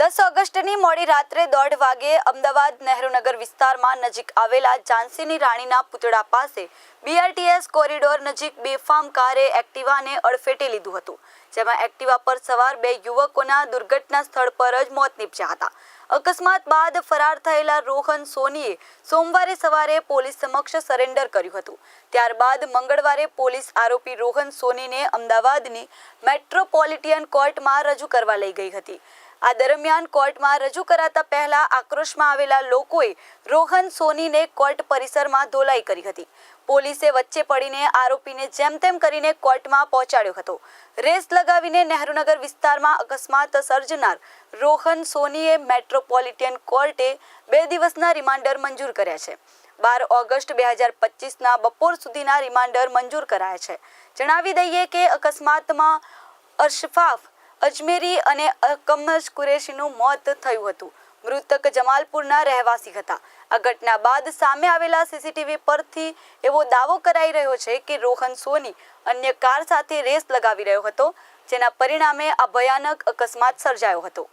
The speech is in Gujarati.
દસ ઓગસ્ટની મોડી રાત્રે દોઢ વાગે અમદાવાદ નહેરુનગર વિસ્તારમાં નજીક આવેલા ઝાંસીની રાણીના પુતળા પાસે બીઆરટીએસ કોરિડોર નજીક બેફામ કારે એક્ટિવાને અડફેટે લીધું હતું, જેમાં એક્ટિવા પર સવાર બે યુવકોના દુર્ઘટના સ્થળ પર જ મોત નીપજ્યા હતા. અકસ્માત બાદ ફરાર થયેલા રોહન સોનીએ સોમવારે સવારે પોલીસ સમક્ષ સરેન્ડર કર્યું હતું. ત્યારબાદ મંગળવારે પોલીસ આરોપી રોહન સોનીને અમદાવાદની મેટ્રોપોલિટિયન કોર્ટમાં રજૂ કરવા લઈ ગઈ હતી. આ દરમિયાન કોર્ટમાં રજૂ કરાતા પહેલા આક્રોશમાં આવેલા લોકોએ રોહન સોનીને કોર્ટ પરિસરમાં ધોલાઈ કરી હતી. પોલીસે વચ્ચે પડીને આરોપીને જેમ તેમ કરીને કોર્ટમાં પહોંચાડ્યો હતો. રેસ લગાવીને નહેરુનગર વિસ્તારમાં અકસ્માત સર્જનાર રોહન સોનીએ મેટ્રોપોલિટિયન કોર્ટે બે દિવસના રિમાન્ડર મંજૂર કર્યા છે. બાર ઓગસ્ટ બે હજાર પચીસના બપોર સુધીના રિમાન્ડર મંજૂર કરાયા છે. જણાવી દઈએ કે અકસ્માતમાં અશફાફ અજમેરી અને અકમજ કુરેશીનું મોત થયું હતું. મૃતક જમાલપુરના રહેવાસી હતા. આ ઘટના બાદ સામે આવેલા સીસીટીવી પરથી એવો દાવો કરાઈ રહ્યો છે કે રોહન સોની અન્ય કાર સાથે રેસ લગાવી રહ્યો હતો, જેના પરિણામે આ ભયાનક અકસ્માત સર્જાયો હતો.